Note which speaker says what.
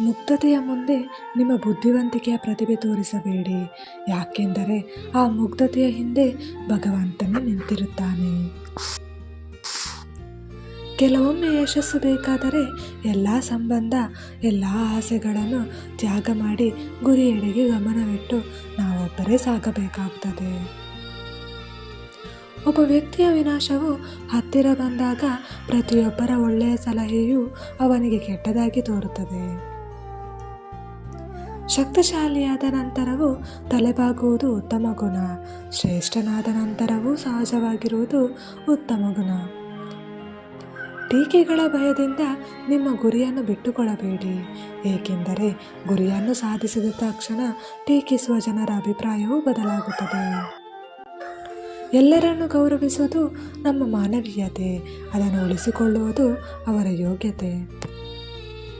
Speaker 1: ಮುಗ್ಧತೆಯ ಮುಂದೆ ನಿಮ್ಮ ಬುದ್ಧಿವಂತಿಕೆಯ ಪ್ರತಿಭೆ ತೋರಿಸಬೇಡಿ. ಯಾಕೆಂದರೆ ಆ ಮುಗ್ಧತೆಯ ಹಿಂದೆ ಭಗವಂತನೇ ನಿಂತಿರುತ್ತಾನೆ. ಕೆಲವೊಮ್ಮೆ ಯಶಸ್ಸು ಬೇಕಾದರೆ ಎಲ್ಲ ಸಂಬಂಧ, ಎಲ್ಲ ಆಸೆಗಳನ್ನು ತ್ಯಾಗ ಮಾಡಿ ಗುರಿಯೆಡೆಗೆ ಗಮನವಿಟ್ಟು ನಾವೊಬ್ಬರೇ ಸಾಗಬೇಕಾಗುತ್ತದೆ ಒಬ್ಬ ವ್ಯಕ್ತಿಯ ವಿನಾಶವು ಹತ್ತಿರ ಬಂದಾಗ ಪ್ರತಿಯೊಬ್ಬರ ಒಳ್ಳೆಯ ಸಲಹೆಯು ಅವನಿಗೆ ಕೆಟ್ಟದಾಗಿ ತೋರುತ್ತದೆ. ಶಕ್ತಿಶಾಲಿಯಾದ ನಂತರವೂ ತಲೆಬಾಗುವುದು ಉತ್ತಮ ಗುಣ. ಶ್ರೇಷ್ಠನಾದ ನಂತರವೂ ಸಹಜವಾಗಿರುವುದು ಉತ್ತಮ ಗುಣ. ಟೀಕೆಗಳ ಭಯದಿಂದ ನಿಮ್ಮ ಗುರಿಯನ್ನು ಬಿಟ್ಟುಕೊಳ್ಳಬೇಡಿ ಏಕೆಂದರೆ ಗುರಿಯನ್ನು ಸಾಧಿಸಿದ ತಕ್ಷಣ ಟೀಕಿಸುವ ಜನರ ಅಭಿಪ್ರಾಯವೂ ಬದಲಾಗುತ್ತದೆ. ಎಲ್ಲರನ್ನು ಗೌರವಿಸುವುದು ನಮ್ಮ ಮಾನವೀಯತೆ. ಅದನ್ನು ಉಳಿಸಿಕೊಳ್ಳುವುದು ಅವರ ಯೋಗ್ಯತೆ.